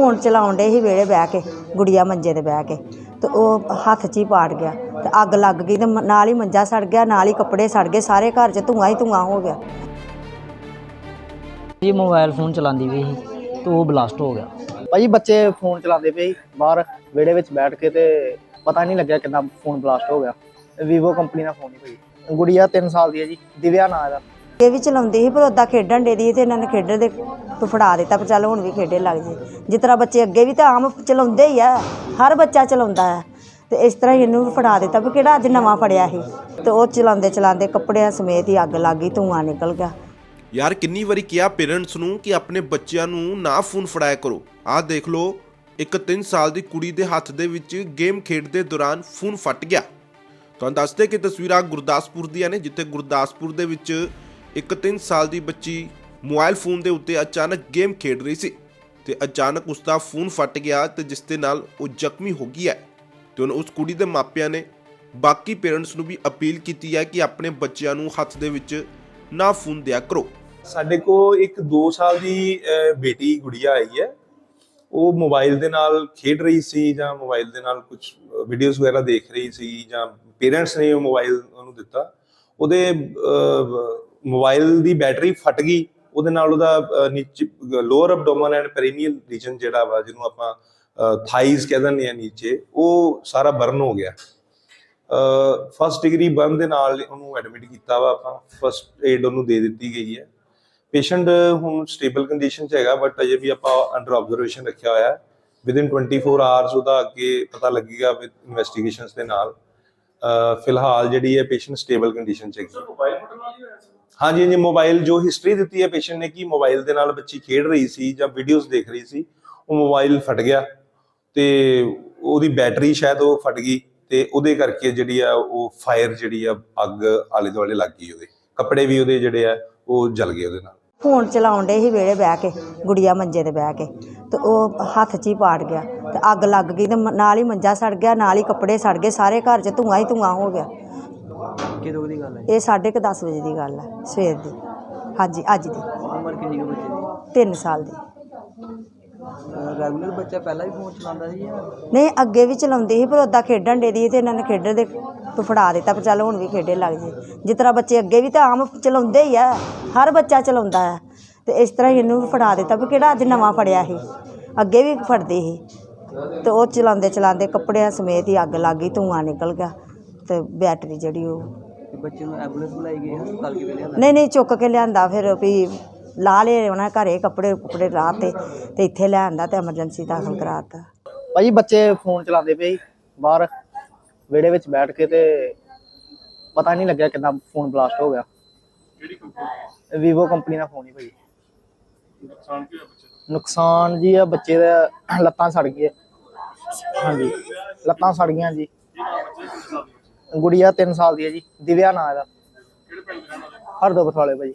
Phone ਚਲਾਉਣ ਡੇ ਸੀ ਵਿਹੜੇ ਬਹਿ ਕੇ ਗੁੜੀਆ ਮੰਜੇ ਤੇ ਬਹਿ ਕੇ ਤੇ ਉਹ ਹੱਥ 'ਚ ਹੀ ਪਾੜ ਗਿਆ ਤੇ ਅੱਗ ਲੱਗ ਗਈ ਤੇ ਮ- ਨਾਲ ਹੀ ਮੰਜਾ ਸੜ ਗਿਆ ਨਾਲ ਹੀ ਕੱਪੜੇ ਸੜ ਗਏ ਸਾਰੇ ਘਰ 'ਚ ਧੂੰਆਂ ਹੀ ਧੂੰਆਂ ਹੋ ਗਿਆ। ਜੀ ਮੋਬਾਈਲ ਫੋਨ ਚਲਾਉਂਦੀ ਵੀ ਸੀ ਤੇ ਉਹ ਬਲਾਸਟ ਹੋ ਗਿਆ। ਭਾਜੀ ਬੱਚੇ ਫੋਨ ਚਲਾਉਂਦੇ ਪਏ ਸੀ ਬਾਹਰ ਵਿਹੜੇ ਵਿੱਚ ਬੈਠ ਕੇ ਤੇ ਪਤਾ ਨਹੀਂ ਲੱਗਿਆ ਕਿੰਨਾ ਫੋਨ ਬਲਾਸਟ ਹੋ ਗਿਆ। ਵੀਵੋ ਕੰਪਨੀ ਦਾ ਫੋਨ ਹੀ ਭਾਜੀ ਗੁੜੀਆ 3 ਸਾਲ ਦੀ ਹੈ ਜੀ ਦਿਵਿਆ ਨਾਂ ਇਹਦਾ। ਇਹ ਵੀ ਚਲਾਉਂਦੀ ਸੀ, ਪਰ ਉਦਾਂ ਖੇਡਣ ਡੇ ਦੀ ਤੇ ਇਹਨਾਂ ਨੇ ਖੇਡਣ ਦੇ ਤੋਂ ਫੜਾ ਦਿੱਤਾ, ਪਰ ਚੱਲ ਹੁਣ ਵੀ ਖੇਡੇ ਲੱਗ ਜੇ। ਜਿਸ ਤਰ੍ਹਾਂ ਬੱਚੇ ਅੱਗੇ ਵੀ ਤਾਂ ਆਮ ਚਲਾਉਂਦੇ ਹੀ ਆ, ਹਰ ਬੱਚਾ ਚਲਾਉਂਦਾ ਹੈ ਤੇ ਇਸ ਤਰ੍ਹਾਂ ਹੀ ਇਹਨੂੰ ਫੜਾ ਦਿੱਤਾ ਵੀ ਕਿਹੜਾ ਅੱਜ ਨਵਾਂ ਫੜਿਆ ਸੀ। ਤੇ ਉਹ ਚਲਾਉਂਦੇ ਚਲਾਉਂਦੇ ਕੱਪੜਿਆਂ ਸਮੇਤ ਹੀ ਅੱਗ ਲੱਗ ਗਈ, ਧੂੰਆਂ ਨਿਕਲ ਗਿਆ। ਯਾਰ, ਕਿੰਨੀ ਵਾਰੀ ਕਿਹਾ ਪੇਰੈਂਟਸ ਨੂੰ ਕਿ ਆਪਣੇ ਬੱਚਿਆਂ ਨੂੰ ਨਾ ਫੋਨ ਫੜਾਇਆ ਕਰੋ। ਆਹ ਦੇਖ ਲਓ, ਇੱਕ 3 ਸਾਲ ਦੀ ਕੁੜੀ ਦੇ ਹੱਥ ਦੇ ਵਿੱਚ ਗੇਮ ਖੇਡ ਦੇ ਦੌਰਾਨ ਫੋਨ ਫਟ ਗਿਆ। ਤੁਹਾਨੂੰ ਦੱਸਦੇ ਕਿ ਤਸਵੀਰਾਂ ਗੁਰਦਾਸਪੁਰ ਦੀਆਂ ਨੇ, ਜਿੱਥੇ ਗੁਰਦਾਸਪੁਰ ਦੇ ਵਿੱਚ ਇੱਕ 3 ਸਾਲ ਦੀ ਬੱਚੀ ਮੋਬਾਈਲ ਫੋਨ ਦੇ ਉੱਤੇ ਅਚਾਨਕ ਗੇਮ ਖੇਡ ਰਹੀ ਸੀ ਤੇ ਅਚਾਨਕ ਉਸ ਦਾ ਫੋਨ ਫਟ ਗਿਆ ਤੇ ਜਿਸ ਦੇ ਨਾਲ ਉਹ ਜ਼ਖਮੀ ਹੋ ਗਈ ਹੈ ਤੇ ਹੁਣ ਉਸ ਕੁੜੀ ਦੇ ਮਾਪਿਆਂ ਨੇ ਬਾਕੀ ਪੇਰੈਂਟਸ ਨੂੰ ਵੀ ਅਪੀਲ ਕੀਤੀ ਹੈ ਕਿ ਆਪਣੇ ਬੱਚਿਆਂ ਨੂੰ ਹੱਥ ਦੇ ਵਿੱਚ ਨਾ ਫੋਨ ਦਿਆ ਕਰੋ। ਸਾਡੇ ਕੋ ਇੱਕ 2 ਸਾਲ ਦੀ ਬੇਟੀ, ਗੁੜੀਆ ਆਈ ਹੈ। ਉਹ ਮੋਬਾਈਲ ਦੇ ਨਾਲ ਖੇਡ ਰਹੀ ਸੀ ਜਾਂ ਮੋਬਾਈਲ ਦੇ ਨਾਲ ਕੁਝ ਵੀਡੀਓਜ਼ ਵਗੈਰਾ ਦੇਖ ਰਹੀ ਸੀ ਜਾਂ ਪੇਰੈਂਟਸ ਨੇ ਉਹ ਮੋਬਾਈਲ ਉਹਨੂੰ ਦਿੱਤਾ। ਉਹਦੇ ਮੋਬਾਈਲ ਦੀ ਬੈਟਰੀ ਫਟ ਗਈ ਉਹਦੇ ਨਾਲ ਉਹਦਾ ਅਹ, ਨੀਚੇ lower abdomen and perineal region ਜਿਹੜਾ ਵਾ ਜਿਹਨੂੰ ਆਪਾਂ ਥਾਈਜ਼ ਕਹਿ ਦਿੰਦੇ ਆ ਨੀਚੇ ਉਹ ਸਾਰਾ ਬਰਨ ਹੋ ਗਿਆ। ਫਸਟ ਡਿਗਰੀ ਬਰਨ ਦੇ ਨਾਲ ਉਹਨੂੰ ਐਡਮਿਟ ਕੀਤਾ ਵਾ ਆਪਾਂ ਫਸਟ ਏਡ ਉਹਨੂੰ ਦੇ ਦਿੱਤੀ ਗਈ ਹੈ। ਪੇਸ਼ੈਂਟ ਹੁਣ ਸਟੇਬਲ ਕੰਡੀਸ਼ਨ 'ਚ ਹੈਗਾ ਬਟ ਅਜੇ ਵੀ ਆਪਾਂ ਅੰਡਰ ਆਬਜ਼ਰਵੇਸ਼ਨ ਰੱਖਿਆ ਹੋਇਆ ਹੈ। ਵਿਦਿਨ 24 ਆਵਰਸ ਉਹਦਾ ਅੱਗੇ ਪਤਾ ਲੱਗੇਗਾ ਵਿਦ ਇਨਵੈਸਟੀਗੇਸ਼ਨਸ ਦੇ ਨਾਲ। ਫਿਲਹਾਲ ਜਿਹੜੀ ਹੈ ਪੇਸ਼ੈਂਟ ਸਟੇਬਲ ਕੰਡੀਸ਼ਨ 'ਚ ਹੈਗੀ। ਹਾਂਜੀ ਹਾਂਜੀ ਮੋਬਾਈਲ ਜੋ ਹਿਸਟਰੀ ਦਿੱਤੀ ਹੈ ਪੇਸ਼ੈਂਟ ਨੇ ਕਿ ਮੋਬਾਈਲ ਦੇ ਨਾਲ ਬੱਚੀ ਖੇਡ ਰਹੀ ਸੀ ਜਾਂ ਵੀਡੀਓਜ਼ ਦੇਖ ਰਹੀ ਸੀ, ਉਹ ਮੋਬਾਈਲ ਫਟ ਗਿਆ ਤੇ ਉਹਦੀ ਬੈਟਰੀ ਸ਼ਾਇਦ ਉਹ ਫਟ ਗਈ ਤੇ ਉਹਦੇ ਕਰਕੇ ਜਿਹੜੀ ਆ ਉਹ ਫਾਇਰ ਜਿਹੜੀ ਆ ਅੱਗ ਆਲੇ ਦੁਆਲੇ ਲੱਗ ਗਈ ਉਹਦੇ। ਕੱਪੜੇ ਵੀ ਉਹਦੇ ਜਿਹੜੇ ਆ ਉਹ ਜਲ ਗਏ ਉਹਦੇ ਨਾਲ। ਫੋਨ ਚਲਾਉਣ ਡੇ ਸੀ ਵਿਹੜੇ ਬਹਿ ਕੇ, ਗੁੜੀਆ ਮੰਜੇ ਤੇ ਬਹਿ ਕੇ ਤੇ ਉਹ ਹੱਥ 'ਚ ਹੀ ਪਾੜ ਗਿਆ ਤੇ ਅੱਗ ਲੱਗ ਗਈ ਤੇ ਨਾਲ ਹੀ ਮੰਜਾ ਸੜ ਗਿਆ, ਨਾਲ ਹੀ ਕੱਪੜੇ ਸੜ ਗਏ, ਸਾਰੇ ਘਰ 'ਚ ਧੂੰਆਂ ਹੀ ਧੂੰਆਂ ਹੋ ਗਿਆ। ਕਿਦੋਂ ਦੀ ਗੱਲ ਹੈ? ਇਹ 10:30 ਵਜੇ ਦੀ ਗੱਲ ਹੈ ਸਵੇਰ ਦੀ। ਹਾਂਜੀ ਅੱਜ ਦੀ। ਉਮਰ ਕਿੰਨੀ ਕੁ ਬੱਚੇ 3 ਸਾਲ ਦੀ। ਦੀ ਰੈਗੂਲਰ ਬੱਚਾ ਪਹਿਲਾਂ ਵੀ ਫੋਨ ਚਲਾਉਂਦਾ ਸੀ ਜਾਂ? ਨਹੀਂ ਅੱਗੇ ਵੀ ਚਲਾਉਂਦੀ ਸੀ ਪਰ ਉਦਾਂ ਖੇਡਣ ਡੇ ਦੀ ਤੇ ਇਹਨਾਂ ਨੇ ਖੇਡਣ ਦੇ ਤੋਂ ਫੜਾ ਦਿੱਤਾ ਪਰ ਚੱਲ ਹੁਣ ਵੀ ਖੇਡੇ ਲੱਗ ਜੇ ਜਿਸ ਤਰ੍ਹਾਂ ਬੱਚੇ ਅੱਗੇ ਵੀ ਤਾਂ ਆਮ ਚਲਾਉਂਦੇ ਹੀ ਆ ਹਰ ਬੱਚਾ ਚਲਾਉਂਦਾ ਹੈ। ਤੇ ਇਸ ਤਰ੍ਹਾਂ ਹੀ ਇਹਨੂੰ ਵੀ ਫੜਾ ਦਿੱਤਾ ਵੀ ਕਿਹੜਾ ਅੱਜ ਨਵਾਂ ਫੜਿਆ ਸੀ। ਅੱਗੇ ਵੀ ਫੜਦੇ ਸੀ। ਤੇ ਉਹ ਚਲਾਉਂਦੇ ਚਲਾਉਂਦੇ ਕੱਪੜਿਆਂ ਸਮੇਤ ਹੀ ਅੱਗ ਲੱਗ ਗਈ ਧੂੰਆਂ ਨਿਕਲ ਗਿਆ ਤੇ ਬੈਟਰੀ ਜਿਹੜੀ ਉਹ ਬੱਚੇ ਨੂੰ ਐਂਬੂਲੈਂਸ ਬੁਲਾਈ ਗਈ ਹਸਪਤਾਲ ਕਿਵੇਂ ਲਿਆਂਦਾ? ਨਹੀਂ ਨਹੀਂ ਚੁੱਕ ਕੇ ਲਿਆਂਦਾ ਫਿਰ ਵੀ ਲਾ ਲਏ ਉਹਨਾਂ ਘਰੇ ਕੱਪੜੇ ਕੁਪੜੇ ਰਾਹ ਤੇ ਤੇ ਇੱਥੇ ਲਿਆਂਦਾ ਤੇ ਐਮਰਜੈਂਸੀ ਦਾਖਲ ਕਰਾਤਾ। ਭਾਜੀ ਬੱਚੇ ਫੋਨ ਚਲਾਉਂਦੇ ਪਏ ਸੀ ਬਾਹਰ ਵਿਹੜੇ ਵਿੱਚ ਬੈਠ ਕੇ ਤੇ ਪਤਾ ਨਹੀਂ ਲੱਗਿਆ ਕਿੰਨਾ ਫੋਨ ਬਲਾਸਟ ਹੋ ਗਿਆ। ਵੀਵੋ ਕੰਪਨੀ ਦਾ ਫੋਨ ਹੀ ਭਾਜੀ ਨੁਕਸਾਨ ਕੀ ਹੋਇਆ ਨੁਕਸਾਨ ਜੀ ਆ ਬੱਚੇ ਦਾ? ਲੱਤਾਂ ਸੜ ਗਈਆਂ। ਹਾਂਜੀ ਲੱਤਾਂ ਸੜ ਗਈਆਂ ਜੀ। ਗੁੜੀਆ 3 ਸਾਲ ਦੀ ਹੈ ਜੀ ਦਿਵਿਆ ਨਾਂ ਇਹਦਾ। ਹਰਦੋਬਤ ਵਾਲੇ ਭਾਜੀ।